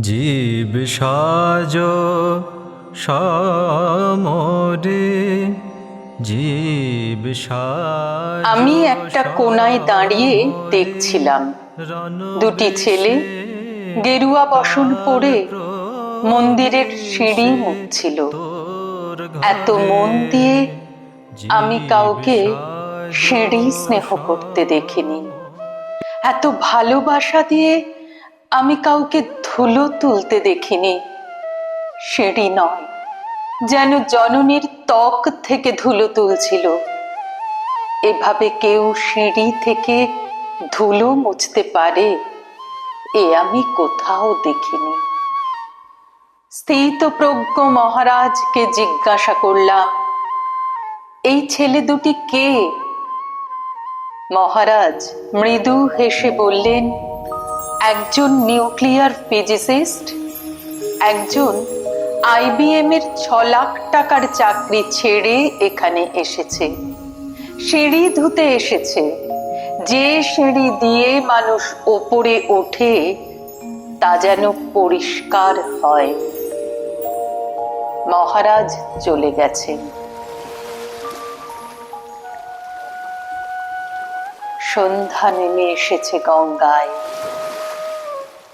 জীব সাজ সমরে জীব আমি একটা কোনায় দাঁড়িয়ে দেখছিলাম। দুটি ছেলে গেরুয়া বসন পরে মন্দিরের সিঁড়ি মুছছিল এত মন দিয়ে আমি কাউকে সিঁড়ি স্নেহ করতে দেখিনি। এত ভালোবাসা দিয়ে আমি কাউকে ধুলো তুলতে দেখিনি। সিঁড়ি নয়, যেন জননীর ত্বক থেকে ধুলো তুলছিল। এভাবে কেউ সিঁড়ি থেকে ধুলো মুছতে পারে, এ আমি কোথাও দেখিনি। স্থিতপ্রজ্ঞ মহারাজকে জিজ্ঞাসা করলাম, এই ছেলে দুটি কে? মহারাজ মৃদু হেসে বললেন একজন নিউক্লিয়ার ফিজিসিস্ট, একজন আইবিএম এর ছ লাখ টাকার চাকরি ছেড়ে এখানে এসেছে। সিঁড়ি ধুতে এসেছে। যে সিঁড়ি দিয়ে মানুষ ওপরে ওঠে, তা যেন পরিষ্কার হয়। মহারাজ চলে গেছেন সন্ধ্যা নেমে এসেছে গঙ্গায়।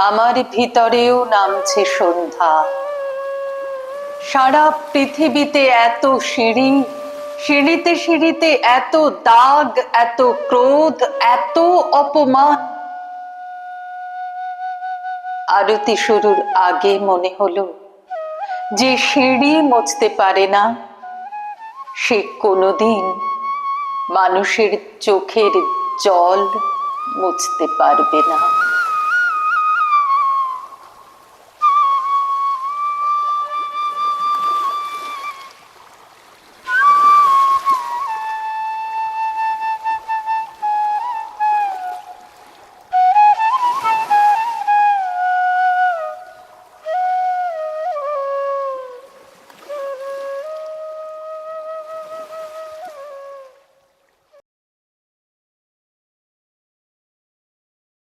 আমার ভিতরেও নামছে সন্ধ্যা। সারা পৃথিবীতে এত সিঁড়ি, সিঁড়িতে সিঁড়িতে এত দাগ, এত ক্রোধ, এত অপমান। আরতি শুরুর আগে মনে হলো যে সিঁড়ি মুছতে পারে না। সে কোনোদিন মানুষের চোখের জল মুছতে পারবে না।